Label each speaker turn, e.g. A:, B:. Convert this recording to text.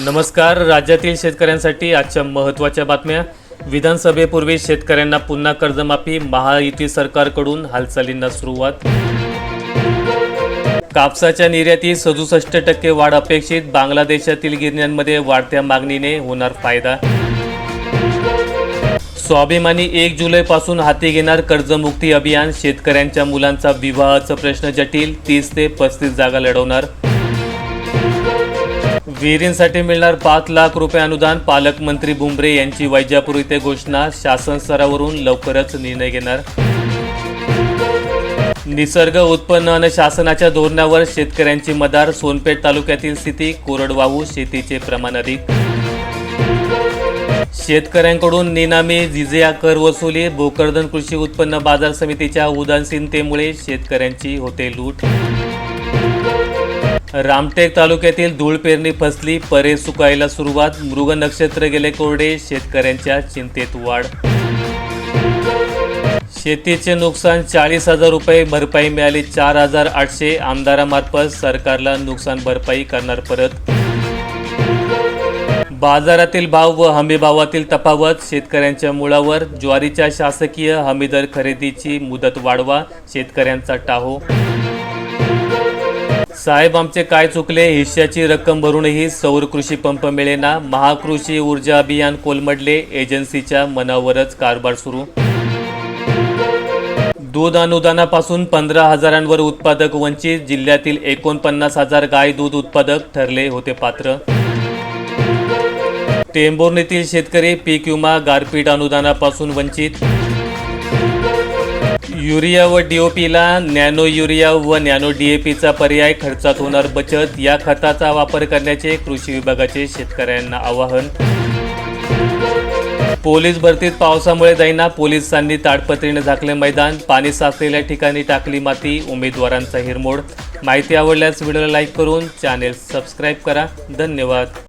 A: नमस्कार. राज्यातील शेतकऱ्यांसाठी आजच्या महत्त्वाच्या बातम्या. विधानसभेपूर्वी शेतकऱ्यांना पुन्हा कर्जमाफी महायुती सरकारकडून हालचालींना सुरुवात. कापसाच्या निर्यातीत सदुसष्ट टक्के वाढ अपेक्षित. बांगलादेशातील गिरण्यांमध्ये वाढत्या मागणीने होणार फायदा. स्वाभिमानी एक जुलैपासून हाती घेणार कर्जमुक्ती अभियान. शेतकऱ्यांच्या मुलांचा विवाहाचा प्रश्न जटील. तीस ते पस्तीस जागा लढवणार. विहिरींसाठी मिळणार पाच लाख रुपये अनुदान पालकमंत्री बुंबरे यांची वैजापूर इथे घोषणा शासन स्तरावरून लवकरच निर्णय घेणार. निसर्ग उत्पन्न आणि शासनाच्या धोरणावर शेतकऱ्यांची मदार सोनपेठ तालुक्यातील स्थिती कोरडवाहू शेतीचे प्रमाण अधिक. शेतकऱ्यांकडून निनामी जिजिया कर वसुली भोकरदन कृषी उत्पन्न बाजार समितीच्या उदासीनतेमुळे शेतकऱ्यांची होते लूट. रामटेक तालुक्यातील धूळ पेरणी फसली परे सुकायला सुरुवात मृग नक्षत्र गेले कोरडे शेतकऱ्यांच्या चिंतेत वाढ. शेतीचे नुकसान चाळीस हजार रुपये भरपाई मिळाली चार हजार आठशे आमदारामार्फत सरकारला नुकसान भरपाई करणार परत. बाजारातील भाव व हमी भावातील तफावत शेतकऱ्यांच्या मुळावर ज्वारीच्या शासकीय हमीदर खरेदीची मुदत वाढवा शेतकऱ्यांचा टाहो. साहेब आमचे काय चुकले? हिश्श्याची रक्कम भरूनही सौर कृषी पंप मिळेना. महाकृषी ऊर्जा अभियान कोलमडले. एजन्सीच्या मनावरच कारभार सुरू. दूध अनुदानापासून पंधरा हजारांवर उत्पादक वंचित. जिल्ह्यातील एकोणपन्नास हजार गाय दूध उत्पादक ठरले होते पात्र. टेंभुर्णीतील शेतकरी पीक विमा गारपीट अनुदानापासून वंचित. युरिया व डीओपीला नॅनो युरिया व नॅनो डीएपीचा पर्याय खर्चात होणार बचत. या खताचा वापर करण्याचे कृषी विभागाचे शेतकऱ्यांना आवाहन. पोलीस भरतीत पावसामुळे जाईना पोलिसांनी ताडपत्रीने झाकले मैदान. पाणी साचलेल्या ठिकाणी टाकली माती उमेदवारांचा हिरमोड. माहिती आवडल्यास व्हिडिओला लाईक करून चॅनेल सबस्क्राईब करा. धन्यवाद.